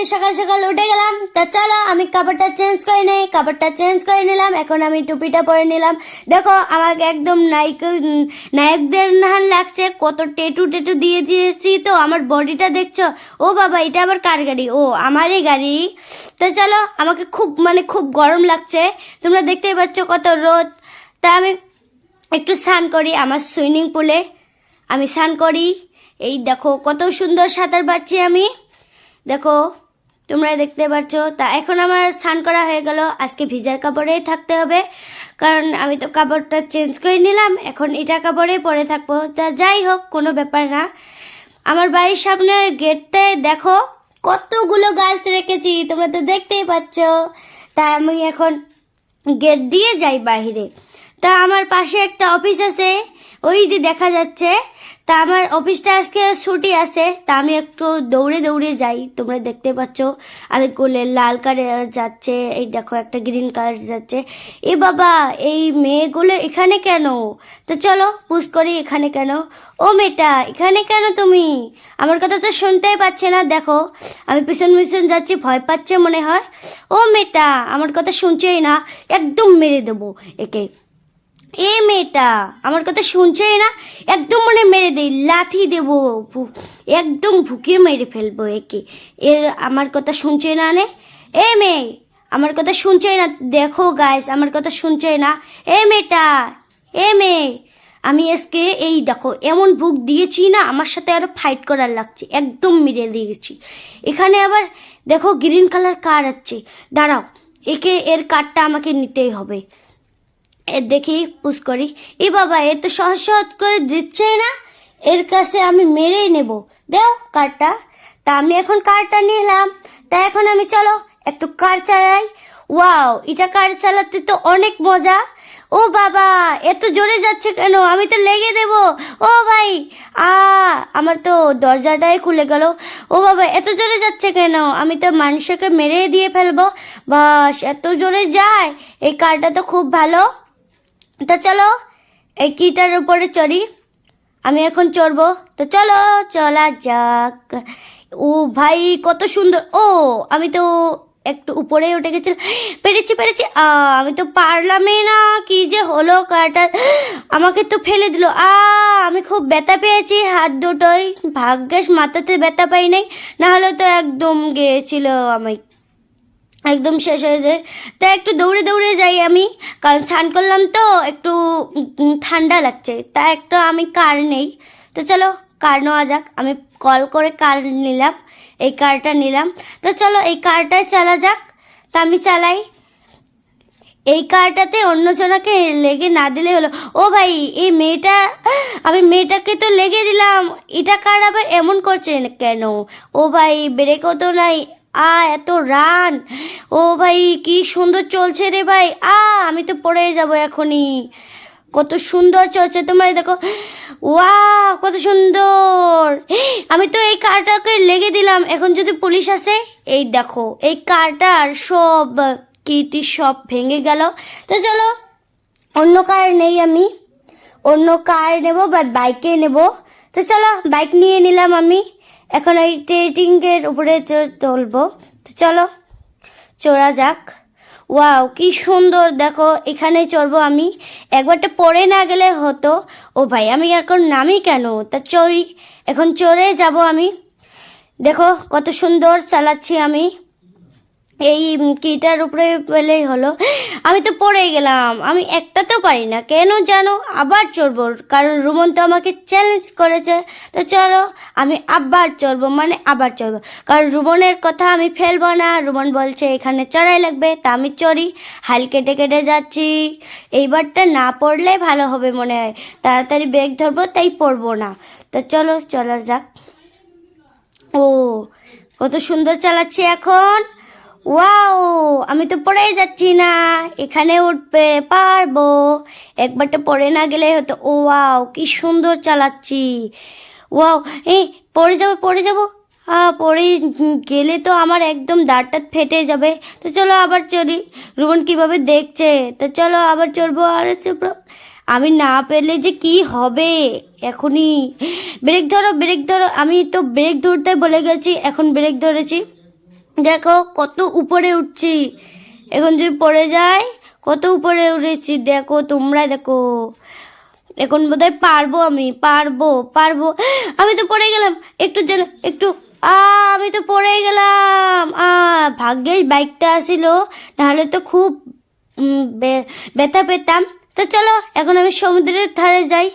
আজকে সকাল সকাল উঠে গেলাম। তা চলো, আমি কাপড়টা চেঞ্জ করে নেই, কাপড়টা চেঞ্জ করে নিলাম। এখন আমি টুপিটা পরে নিলাম। দেখো, আমাকে একদম নায়ক নায়কদের নাহান লাগছে। কত টেটু টেটু দিয়ে দিয়েছি তো, আমার বডিটা দেখছ? ও বাবা, এটা আবার কার গাড়ি? ও, আমারই গাড়ি। তো চলো, আমাকে খুব মানে খুব গরম লাগছে। তোমরা দেখতেই পাচ্ছ কত রোদ। তা আমি একটু স্নান করি আমার সুইমিং পুলে। আমি স্নান করি। এই দেখো, কত সুন্দর সাঁতার পাচ্ছি আমি। দেখো তোমরা দেখতে পাচ্ছ। তা এখন আমার স্নান করা হয়ে গেল। আজকে ভিজার কাপড়েই থাকতে হবে। কারণ আমি তো কাপড়টা চেঞ্জ করে নিলাম। এখন এটা কাপড়েই পরে থাকব। তা যাই হোক, কোনো ব্যাপার না। আমার বাড়ির সামনে গেটতে দেখো, কতগুলো গাছ রেখেছি। তোমরা তো দেখতেই পাচ্ছ। তা আমি এখন গেট দিয়ে যাই বাইরে তা আমার পাশে একটা অফিস আছে। ওই যে দেখা যাচ্ছে। তা আমার অফিসটা আজকে ছুটি আছে। তা আমি একটু দৌড়ে দৌড়ে যাই। তোমরা দেখতে পাচ্ছ আরেক গোলে লাল কালার যাচ্ছে। এই দেখো, একটা গ্রিন কালার যাচ্ছে। এ বাবা, এই মেয়েগুলো এখানে কেন? তো চলো, পুশ করি এখানে কেন? ও মেয়েটা, এখানে কেন তুমি? আমার কথা তো শুনতেই পাচ্ছে না, দেখো। আমি পিছন পিছন যাচ্ছি, ভয় পাচ্ছে মনে হয়। ও মেয়েটা, আমার কথা শুনছেই না। একদম মেরে দেবো একে। এ মেয়েটা, আমার কথা শুনছেই না? একদম মনে মেরে দেই, লাথি দেবো একদম ভুকিয়ে মেরে ফেলব একে। এর আমার কথা শুনছে না নে? এ মেয়ে, আমার কথা শুনছেই না, দেখো গাইস আমার কথা শুনছেই না। এ মেয়েটা, এ মেয়ে, আমি আজকে এই দেখো, এমন বুক দিয়েছি না, আমার সাথে আরও ফাইট করার লাগছে, একদম মেরে দিয়েছি। এখানে আবার দেখো গ্রিন কালার কার আছে। দাঁড়াও, একে এর কার্ডটা আমাকে নিতেই হবে। এ দেখি, পুশ করি। এ বাবা, এ তো সহজ সহজ করে দিচ্ছে না। এর কাছে আমি মেরেই নেব। দেও কারটা। তা আমি এখন কারটা নিলাম। তা এখন আমি, চলো, একটু কার চালাই। ওয়াও, এটা কার চালাতে তো অনেক মজা। ও বাবা এত জোরে যাচ্ছে কেন? আমি তো লেগে দেব। ও ভাই, আ, আমার তো দরজাটাই খুলে গেল। ও বাবা, এত জোরে যাচ্ছে কেন? আমি তো মানুষকে মেরে দিয়ে ফেলব। বাস, এত জোরে যায়? এই কারটা তো খুব ভালো। তো চলো, এই কিটার উপরে চড়ি। আমি এখন চড়বো। তো চলো, চলা যাক। ও ভাই, কত সুন্দর। ও, আমি তো একটু উপরে উঠে গেছিলাম পেরেছি পেরেছি। আমি তো পারলামই না। কি যে হলো কাটা। আমাকে তো ফেলে দিল। আ, আমি খুব ব্যথা পেয়েছি হাত দুটোই। ভাগ্যেস মাথাতে ব্যথা পাই নাই। না হলে তো একদম গিয়েছিল আমি একদম শেষ হয়ে যায়। তা একটু দৌড়ে দৌড়ে যাই আমি। কারণ স্নান করলাম তো, একটু ঠান্ডা লাগছে। তা একটু আমি কার নেই। তো চলো, কার নেওয়া যাক। আমি কল করে কার নিলাম। এই কারটা নিলাম। তো চলো, এই কারটায় চালা যাক। তা আমি চালাই। এই কারটাতে অন্যজনাকে লেগে না দিলে হলো। ও ভাই, এই মেয়েটা, আমি মেয়েটাকে তো লেগে দিলাম। এটা কার আবার এমন করছে কেন? ও ভাই, ব্রেকও তো নাই। আ, এত রান। ও ভাই, কি সুন্দর চলছে রে ভাই। আ, আমি তো পড়ে যাব এখনই। কত সুন্দর চলছে তোমার দেখো। ওয়া কত সুন্দর। আমি তো এই কারটাকে লেগে দিলাম। এখন যদি পুলিশ আসে, এই দেখো, এই কারটার সব কিটি সব ভেঙে গেল। তো চলো, অন্য কার নেই আমি। অন্য কার নেব বা বাইকে নেব। তো চলো, বাইক নিয়ে নিলাম আমি। এখন এই ট্রেটিংয়ের উপরে তুলবো তো চলো চড়া যাক। ওয়াও কি সুন্দর। দেখো, এখানে চড়বো আমি। একবারটা পড়ে না গেলে হতো। ও ভাই, আমি এখন নামি কেন? তা চড়ি, এখন চড়ে যাব আমি। দেখো, কত সুন্দর চালাচ্ছি আমি। এই কিটার উপরে পেলেই হলো। আমি তো পড়ে গেলাম। আমি একটা তো পারি না। কেন জানো? আবার চড়বো। কারণ রুমন তো আমাকে চ্যালেঞ্জ করেছে। তো চলো, আমি আবার চড়বো। মানে আবার চড়বো। কারণ রুমনের কথা আমি ফেলব না। রুমন বলছে, এখানে চড়াই লাগবে। তা আমি চড়ি। হাল কেটে কেটে যাচ্ছি। এইবারটা না পড়লে ভালো হবে মনে হয়। তাড়াতাড়ি ব্রেক ধরবো, তাই পড়ব না। তো চলো, চলা যাক। ও, কত সুন্দর চালাচ্ছি এখন। ওয়াও, আমি তো পড়েই যাচ্ছি না। এখানে উঠবে, পারব। একবারটা পড়ে না গেলে হতো ও ওয়াও, কি সুন্দর চালাচ্ছি। ওয়াও এই পড়ে যাব পড়ে যাব? পড়ে গেলে তো আমার একদম দাঁড়টা ফেটে যাবে। তো চলো আবার চলি। রুমন কীভাবে দেখছে? তো চলো আবার চলবো আর আমি না পেলে যে কি হবে? এখনই। ব্রেক ধরো ব্রেক ধরো। আমি তো ব্রেক ধরতে বলে গেছি, এখন ব্রেক ধরেছি। দেখো, কত উপরে উঠছি। এখন যদি পড়ে যাই, কত উপরে উঠেছি? দেখো, তোমরা দেখো। এখন বোধহয় পারব আমি, পারব পারব। আমি তো পড়ে গেলাম। একটু যেন, একটু, আ, আমি তো পড়ে গেলাম। আ, ভাগ্যের বাইকটা আসিল, নাহলে তো খুব ব্যথা পেতাম। তো চলো, এখন আমি সমুদ্রের ধারে যাই।